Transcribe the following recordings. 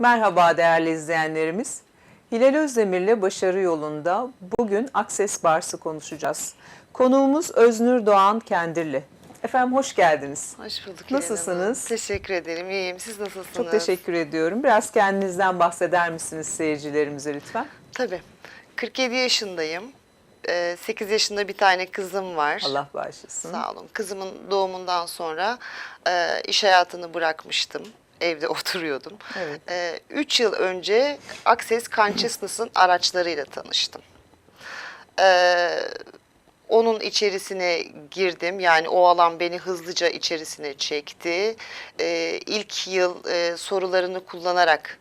Merhaba değerli izleyenlerimiz. Hilal Özdemir'le Başarı Yolunda bugün Akses Bars'ı konuşacağız. Konuğumuz Öznür Doğan Kendirli. Efendim hoş geldiniz. Hoş bulduk Nasılsınız? Teşekkür ederim. İyiyim. Siz nasılsınız? Çok teşekkür ediyorum. Biraz kendinizden bahseder misiniz seyircilerimize lütfen? Tabii. 47 yaşındayım. 8 yaşında bir tane kızım var. Allah bağışlasın. Sağ olun. Kızımın doğumundan sonra e, iş hayatını bırakmıştım. Evde oturuyordum. Evet. 3 yıl önce Access Consciousness'ın araçlarıyla tanıştım. Ee, onun içerisine girdim. Yani o alan beni hızlıca içerisine çekti. Ee, ilk yıl e, sorularını kullanarak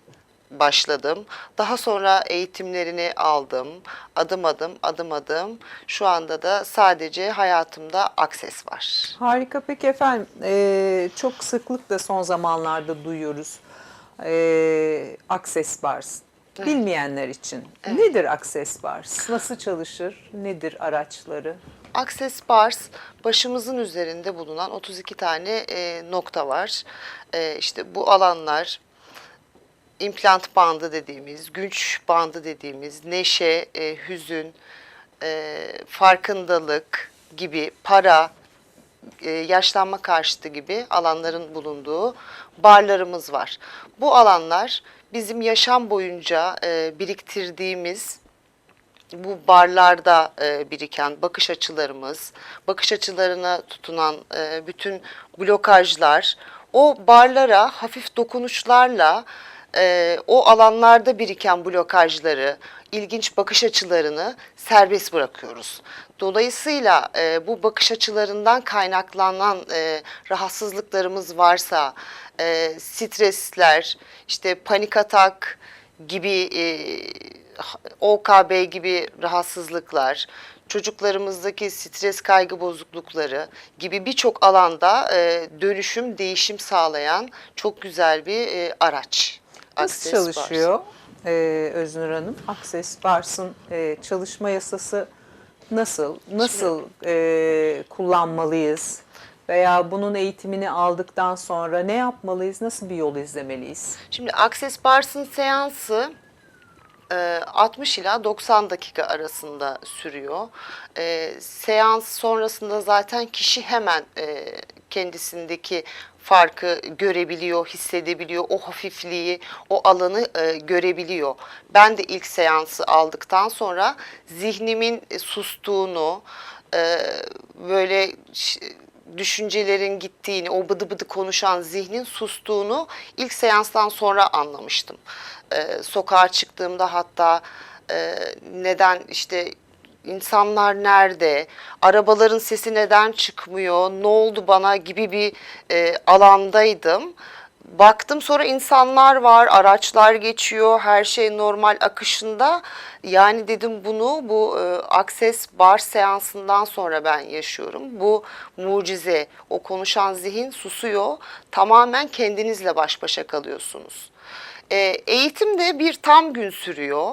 başladım. Daha sonra eğitimlerini aldım. Adım adım, adım adım. Şu anda da sadece hayatımda Access var. Harika peki efendim e, çok sıklıkla son zamanlarda duyuyoruz e, Access Bars. Bilmeyenler için nedir Access Bars? Nasıl çalışır? Nedir araçları? Access Bars başımızın üzerinde bulunan 32 tane e, nokta var. E, işte bu alanlar implant bandı dediğimiz, güç bandı dediğimiz, neşe, e, hüzün, e, farkındalık gibi, para, e, yaşlanma karşıtı gibi alanların bulunduğu barlarımız var. Bu alanlar bizim yaşam boyunca e, biriktirdiğimiz bu barlarda e, biriken bakış açılarımız, bakış açılarına tutunan e, bütün blokajlar, o barlara hafif dokunuşlarla e, o alanlarda biriken blokajları, ilginç bakış açılarını serbest bırakıyoruz. Dolayısıyla e, bu bakış açılarından kaynaklanan e, rahatsızlıklarımız varsa, e, stresler, işte panik atak gibi e, OKB gibi rahatsızlıklar, çocuklarımızdaki stres kaygı bozuklukları gibi birçok alanda e, dönüşüm, değişim sağlayan çok güzel bir e, araç. Nasıl Access çalışıyor e, Öznur Hanım? Access Bars'ın e, çalışma yasası nasıl? Nasıl e, kullanmalıyız? Veya bunun eğitimini aldıktan sonra ne yapmalıyız? Nasıl bir yol izlemeliyiz? Şimdi Access Bars'ın seansı e, 60 ila 90 dakika arasında sürüyor. E, Seans sonrasında zaten kişi hemen e, kendisindeki farkı görebiliyor, hissedebiliyor, o hafifliği, o alanı e, görebiliyor. Ben de ilk seansı aldıktan sonra zihnimin e, sustuğunu, e, böyle düşüncelerin gittiğini, o bıdı bıdı konuşan zihnin sustuğunu ilk seanstan sonra anlamıştım. Ee, sokağa çıktığımda hatta e, neden işte insanlar nerede, arabaların sesi neden çıkmıyor, ne oldu bana gibi bir e, alandaydım. Baktım sonra insanlar var, araçlar geçiyor, her şey normal akışında. Yani dedim bunu bu e, Access Bar seansından sonra ben yaşıyorum. Bu mucize, o konuşan zihin susuyor. Tamamen kendinizle baş başa kalıyorsunuz. E, eğitim de bir tam gün sürüyor.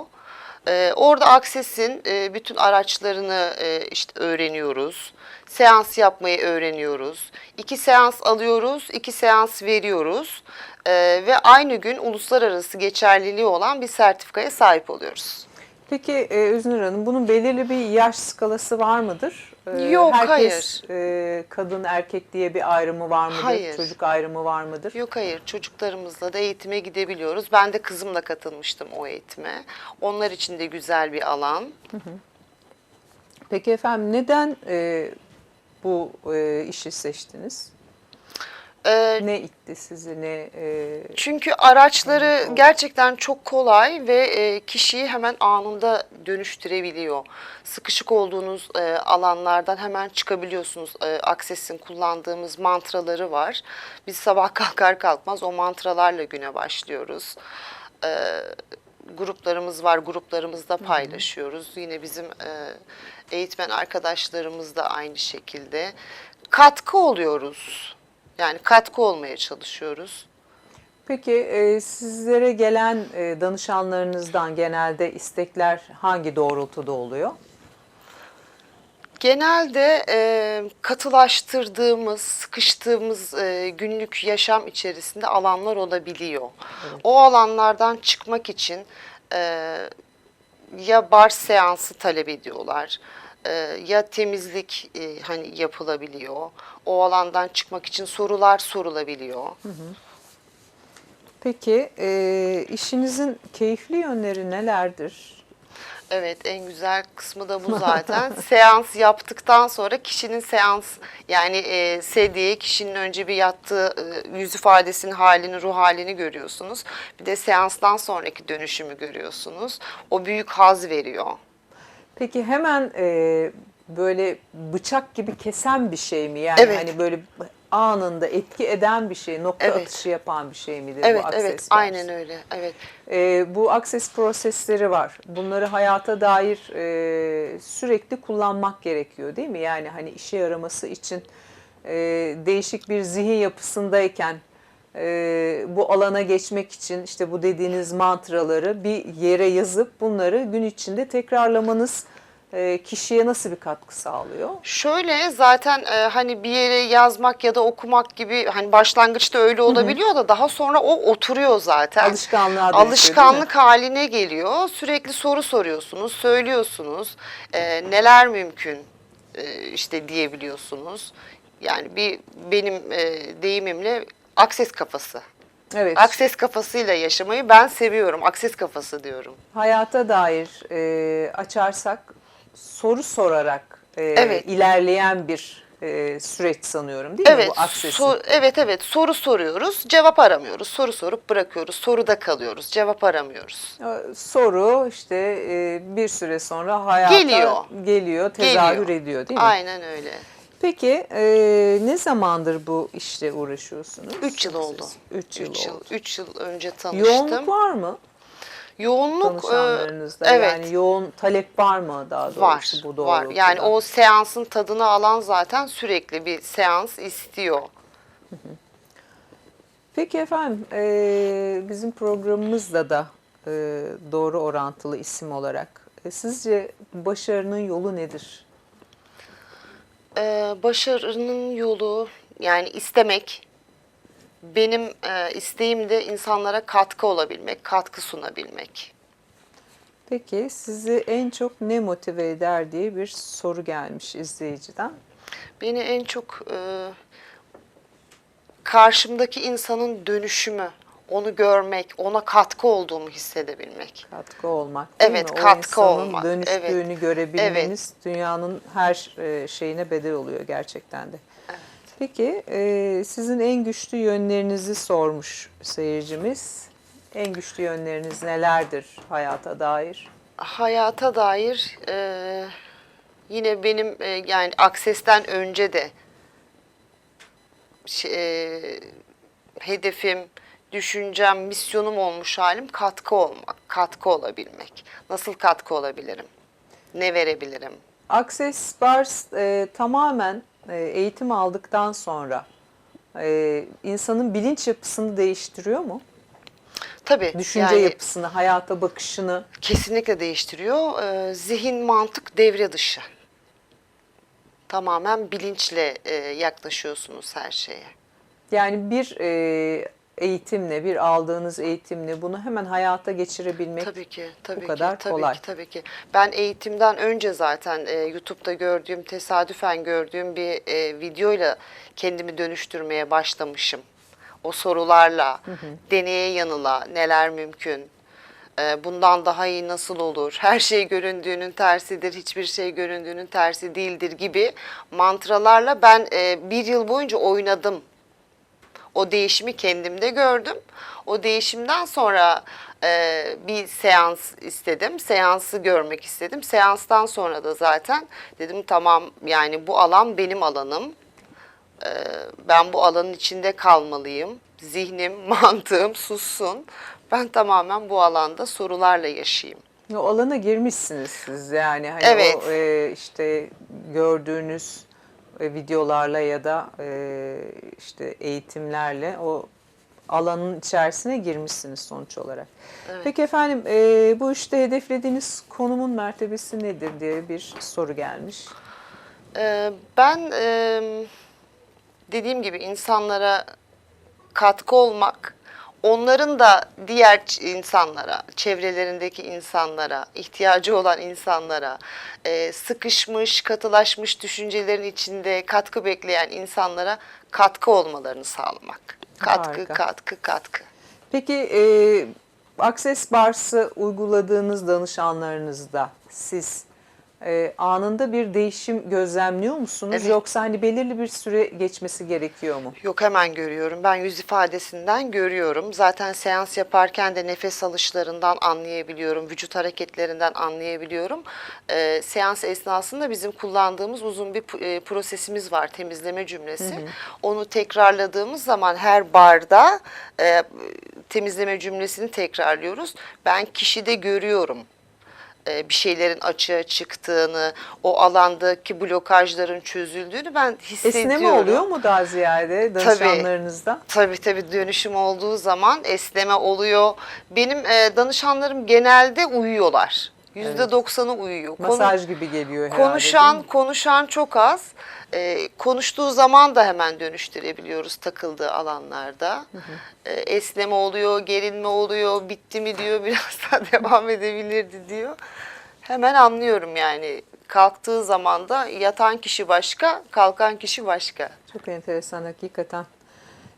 Ee, orada Access'in e, bütün araçlarını e, işte öğreniyoruz. Seans yapmayı öğreniyoruz. İki seans alıyoruz, iki seans veriyoruz. Ee, ve aynı gün uluslararası geçerliliği olan bir sertifikaya sahip oluyoruz. Peki e, Öznur Hanım bunun belirli bir yaş skalası var mıdır? E, Yok, herkes, e, kadın erkek diye bir ayrımı var mıdır? Hayır. Çocuk ayrımı var mıdır? Yok hayır çocuklarımızla da eğitime gidebiliyoruz. Ben de kızımla katılmıştım o eğitime. Onlar için de güzel bir alan. Peki efendim neden e, bu e, işi seçtiniz? Ee, Ne itti sizi? Ne e, Çünkü araçları gerçekten çok kolay ve e, kişiyi hemen anında dönüştürebiliyor. Sıkışık olduğunuz e, alanlardan hemen çıkabiliyorsunuz. E, Access'in kullandığımız mantraları var. Biz sabah kalkar kalkmaz o mantralarla güne başlıyoruz. E, gruplarımız var, gruplarımızda paylaşıyoruz. Yine bizim e, eğitmen arkadaşlarımız da aynı şekilde. Katkı oluyoruz. Yani katkı olmaya çalışıyoruz. Peki e, sizlere gelen e, danışanlarınızdan genelde istekler hangi doğrultuda oluyor? Genelde e, katılaştırdığımız, sıkıştığımız e, günlük yaşam içerisinde alanlar olabiliyor. O alanlardan çıkmak için e, ya bar seansı talep ediyorlar, ya temizlik e, hani yapılabiliyor. O alandan çıkmak için sorular sorulabiliyor. Peki e, işinizin keyifli yönleri nelerdir? Evet en güzel kısmı da bu zaten. seans yaptıktan sonra kişinin seans yani e, sedyeye kişinin önce bir yattığı e, yüz ifadesinin halini, ruh halini görüyorsunuz. Bir de seanstan sonraki dönüşümü görüyorsunuz. O büyük haz veriyor. Peki hemen e, böyle bıçak gibi kesen bir şey mi? Yani Evet. hani böyle anında etki eden bir şey, nokta Evet. atışı yapan bir şey midir Evet bu akses evet bars? aynen öyle. Evet. E, bu akses prosesleri var. Bunları hayata dair e, sürekli kullanmak gerekiyor değil mi? Yani hani işe yaraması için e, değişik bir zihin yapısındayken e, bu alana geçmek için işte bu dediğiniz mantraları bir yere yazıp bunları gün içinde tekrarlamanız e, kişiye nasıl bir katkı sağlıyor? Şöyle zaten e, hani bir yere yazmak ya da okumak gibi hani başlangıçta öyle olabiliyor da daha sonra o oturuyor zaten. Alışkanlığa dönüşüyor? Alışkanlık haline geliyor. Sürekli soru soruyorsunuz, söylüyorsunuz. E, neler mümkün e, işte diyebiliyorsunuz. Yani bir benim e, deyimimle akses kafası. Evet. Akses kafasıyla yaşamayı ben seviyorum. Akses kafası diyorum. hayata dair e, açarsak soru sorarak e, Evet. ilerleyen bir e, süreç sanıyorum değil mi Evet, bu aksesin? so- evet evet soru soruyoruz, cevap aramıyoruz. Soru sorup bırakıyoruz. Soruda kalıyoruz, cevap aramıyoruz. E, Soru işte e, bir süre sonra hayata Geliyor. geliyor, tezahür Geliyor. ediyor değil mi? Aynen öyle. Peki e, ne zamandır bu işle uğraşıyorsunuz? 3 yıl oldu. 3 yıl 3 yıl, oldu. üç yıl önce tanıştım. Yoğunluk var mı Yoğunluk e, danışanlarınızda? evet. Yani yoğun talep var mı daha doğrusu var. bu var. doğrultuda? Yani o seansın tadını alan zaten sürekli bir seans istiyor. Peki efendim, e, bizim programımızda da e, doğru orantılı isim olarak e, sizce başarının yolu nedir? Ee, başarının yolu yani istemek. Benim e, isteğim de insanlara katkı olabilmek, katkı sunabilmek. Peki sizi en çok ne motive eder diye bir soru gelmiş izleyiciden. Beni en çok e, karşımdaki insanın dönüşümü, onu görmek, ona katkı olduğumu hissedebilmek. Katkı olmak değil Evet, mi? O katkı insanın olmak, dönüştüğünü evet. görebilmeniz dünyanın her e, şeyine bedel oluyor gerçekten de. Peki e, sizin en güçlü yönlerinizi sormuş seyircimiz. En güçlü yönleriniz nelerdir hayata dair? Hayata dair e, yine benim e, yani aksesten önce de şey, e, hedefim, düşüncem, misyonum olmuş halim katkı olmak, katkı olabilmek. Nasıl katkı olabilirim? Ne verebilirim? Access Bars e, tamamen e, eğitim aldıktan sonra e, insanın bilinç yapısını değiştiriyor mu? Tabii. Düşünce yani yapısını, hayata bakışını. Kesinlikle değiştiriyor. Ee, zihin, mantık devre dışı. Tamamen bilinçle e, yaklaşıyorsunuz her şeye. Yani bir e, eğitimle, bir aldığınız eğitimle bunu hemen hayata geçirebilmek Tabii ki, tabii ki, kadar tabii kolay. ki, tabii ki. Ben eğitimden önce zaten e, YouTube'da gördüğüm, tesadüfen gördüğüm bir e, videoyla kendimi dönüştürmeye başlamışım. O sorularla, deneye yanıla, neler mümkün, e, bundan daha iyi nasıl olur, her şey göründüğünün tersidir, hiçbir şey göründüğünün tersi değildir gibi mantralarla ben e, bir yıl boyunca oynadım o değişimi kendimde gördüm. O değişimden sonra e, bir seans istedim. Seansı görmek istedim. Seanstan sonra da zaten dedim tamam yani bu alan benim alanım. E, ben bu alanın içinde kalmalıyım. Zihnim, mantığım sussun. Ben tamamen bu alanda sorularla yaşayayım. O alana girmişsiniz siz yani hani Evet. o e, işte gördüğünüz e, videolarla ya da e, işte eğitimlerle o alanın içerisine girmişsiniz sonuç olarak. Peki efendim e, bu işte hedeflediğiniz konumun mertebesi nedir diye bir soru gelmiş. Ee, ben e, dediğim gibi insanlara katkı olmak, onların da diğer insanlara, çevrelerindeki insanlara, ihtiyacı olan insanlara, e, sıkışmış, katılaşmış düşüncelerin içinde katkı bekleyen insanlara katkı olmalarını sağlamak. Katkı, Harika. katkı, katkı. Peki e, Access Bars'ı uyguladığınız danışanlarınızda siz e, anında bir değişim gözlemliyor musunuz? Evet. Yoksa hani belirli bir süre geçmesi gerekiyor mu? Yok hemen görüyorum. Ben yüz ifadesinden görüyorum. Zaten seans yaparken de nefes alışlarından anlayabiliyorum. Vücut hareketlerinden anlayabiliyorum. Ee, seans esnasında bizim kullandığımız uzun bir e, prosesimiz var. Temizleme cümlesi. Onu tekrarladığımız zaman her barda e, temizleme cümlesini tekrarlıyoruz. Ben kişide görüyorum e, bir şeylerin açığa çıktığını, o alandaki blokajların çözüldüğünü ben hissediyorum. Esneme oluyor mu daha ziyade danışanlarınızda? Tabii tabii dönüşüm olduğu zaman esneme oluyor. Benim e, danışanlarım genelde uyuyorlar. Yüzde doksanı uyuyor. Konu- Masaj gibi geliyor herhalde. konuşan konuşan çok az. E, konuştuğu zaman da hemen dönüştürebiliyoruz takıldığı alanlarda. E, esneme oluyor, gerilme oluyor, bitti mi diyor, biraz daha devam edebilirdi diyor. Hemen anlıyorum yani. Kalktığı zaman da yatan kişi başka, kalkan kişi başka. Çok enteresan hakikaten.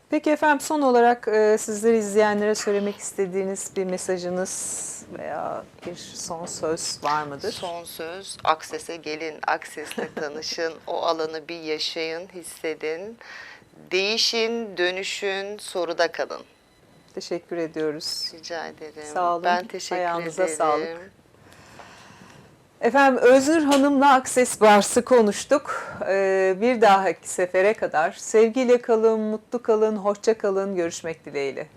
Peki efendim son olarak e, sizleri izleyenlere söylemek istediğiniz bir mesajınız veya bir son söz var mıdır? Son söz, Akses'e gelin, Akses'le tanışın, o alanı bir yaşayın, hissedin. Değişin, dönüşün, soruda kalın. Teşekkür ediyoruz. Rica ederim. Sağ olun, Ben teşekkür ayağınıza ederim. sağlık. Efendim Öznur Hanım'la Akses Bars'ı konuştuk. Ee, bir dahaki sefere kadar sevgiyle kalın, mutlu kalın, hoşça kalın. Görüşmek dileğiyle.